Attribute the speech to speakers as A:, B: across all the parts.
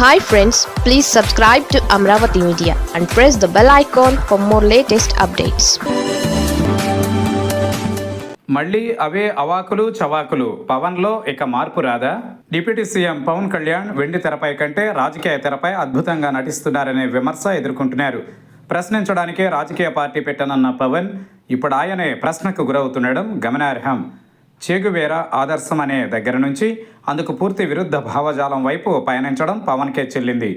A: Hi friends please subscribe to Amaravati media and press the bell icon for more latest updates
B: మళ్ళీ అవే అవాకులు చవాకులు. పవన్లో ఇక మార్పు రాదా? డిప్యూటీ సీఎం పవన్ కళ్యాణ్ వెండి తెరపై కంటే రాజకీయ తెరపై అద్భుతంగా నటిస్తున్నారనే విమర్శ ఎదుర్కొంటున్నారు. ప్రశ్నించడానికే రాజకీయ పార్టీ పెట్టనన్న పవన్ ఇప్పుడు ఆయనే ప్రశ్నకు గురవుతుండడం గమనార్హం. చేగువేర ఆదర్శం అనే దగ్గర నుంచి అందుకు పూర్తి విరుద్ధ భావజాలం వైపు పయనించడం పవన్కే చెల్లింది.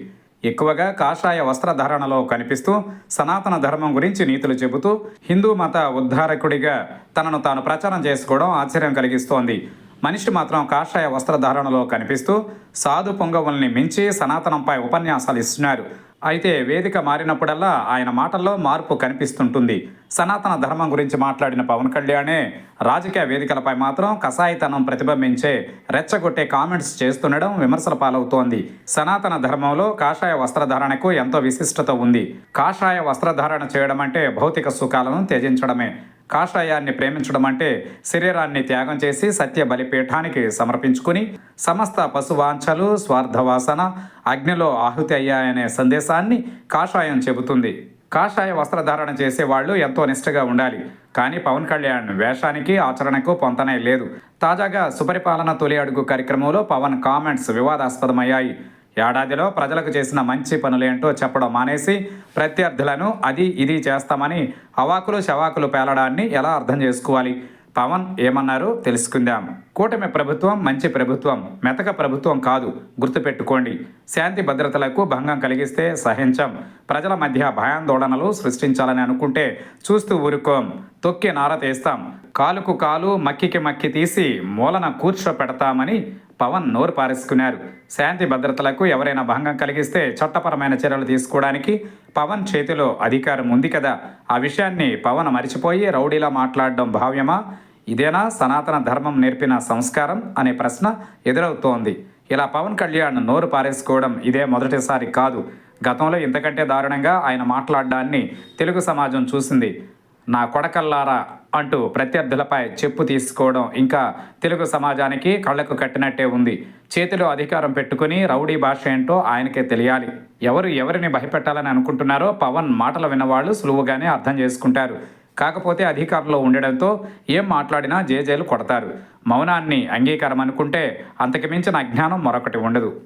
B: ఎక్కువగా కాషాయ వస్త్రధారణలో కనిపిస్తూ సనాతన ధర్మం గురించి నీతులు చెబుతూ హిందూ మత ఉద్ధారకుడిగా తనను తాను ప్రచారం చేసుకోవడం ఆశ్చర్యం కలిగిస్తోంది. మనిషి మాత్రం కాషాయ వస్త్రధారణలో కనిపిస్తూ సాధు పొంగవుల్ని మించి సనాతనంపై ఉపన్యాసాలు ఇస్తున్నారు అయితే వేదిక మారినప్పుడల్లా ఆయన మాటల్లో మార్పు కనిపిస్తుంటుంది. సనాతన ధర్మం గురించి మాట్లాడిన పవన్ కళ్యాణే రాజకీయ వేదికలపై మాత్రం కసాయితనం ప్రతిబింబించే రెచ్చగొట్టే కామెంట్స్ చేస్తుండడం విమర్శల పాలవుతోంది. సనాతన ధర్మంలో కాషాయ వస్త్రధారణకు ఎంతో విశిష్టత ఉంది. కాషాయ వస్త్రధారణ చేయడం అంటే భౌతిక సుఖాలను త్యజించడమే. కాషాయాన్ని ప్రేమించడం అంటే శరీరాన్ని త్యాగం చేసి సత్య బలిపీఠానికి సమర్పించుకుని సమస్త పశువాంఛలు స్వార్థవాసన అగ్నిలో ఆహుతి అయ్యాయనే సందేశాన్ని కాషాయం చెబుతుంది. కాషాయ వస్త్రధారణ చేసేవాళ్ళు ఎంతో నిష్ఠగా ఉండాలి. కానీ పవన్ కళ్యాణ్ వేషానికి ఆచరణకు పొంతనే లేదు. తాజాగా సుపరిపాలన తొలి అడుగు కార్యక్రమంలో పవన్ కామెంట్స్ వివాదాస్పదమయ్యాయి. ఏడాదిలో ప్రజలకు చేసిన మంచి పనులేంటో చెప్పడం మానేసి ప్రత్యర్థులను అది ఇది చేస్తామని అవాకులు శవాకులు పేలడాన్ని ఎలా అర్థం చేసుకోవాలి? పవన్ ఏమన్నారో? తెలుసుకుందాం. కూటమి ప్రభుత్వం మంచి ప్రభుత్వం మెతక ప్రభుత్వం కాదు గుర్తుపెట్టుకోండి. శాంతి భద్రతలకు భంగం కలిగిస్తే సహించం. ప్రజల మధ్య భయాందోళనలు సృష్టించాలని అనుకుంటే చూస్తూ ఊరుకోం. తొక్కి నార తీస్తాం. కాలుకు కాలు మక్కికి మక్కి తీసి మూలన కూర్చోపెడతామని పవన్ నోరు పారేసుకున్నారు. శాంతి భద్రతలకు ఎవరైనా భంగం కలిగిస్తే చట్టపరమైన చర్యలు తీసుకోవడానికి పవన్ చేతిలో అధికారం ఉంది కదా. ఆ విషయాన్ని పవన్ మరిచిపోయి రౌడీలా మాట్లాడడం భావ్యమా? ఇదేనా సనాతన ధర్మం నేర్పిన సంస్కారం అనే ప్రశ్న ఎదురవుతోంది. ఇలా పవన్ కళ్యాణ్ నోరు పారేసుకోవడం ఇదే మొదటిసారి కాదు. గతంలో ఇంతకంటే దారుణంగా ఆయన మాట్లాడడాన్ని తెలుగు సమాజం చూసింది. నా కొడకల్లారా అంటూ ప్రత్యర్థులపై చెప్పు తీసుకోవడం ఇంకా తెలుగు సమాజానికి కళ్ళకు కట్టినట్టే ఉంది. చేతిలో అధికారం పెట్టుకుని రౌడీ భాష ఏంటో ఆయనకే తెలియాలి. ఎవరు ఎవరిని భయపెట్టాలని అనుకుంటున్నారో పవన్ మాటలు విన్నవాళ్ళు సులువుగానే అర్థం చేసుకుంటారు. కాకపోతే అధికారంలో ఉండడంతో ఏం మాట్లాడినా జేజేలు కొడతారు. మౌనాన్ని అంగీకారం అనుకుంటే అంతకుమించిన అజ్ఞానం మరొకటి ఉండదు.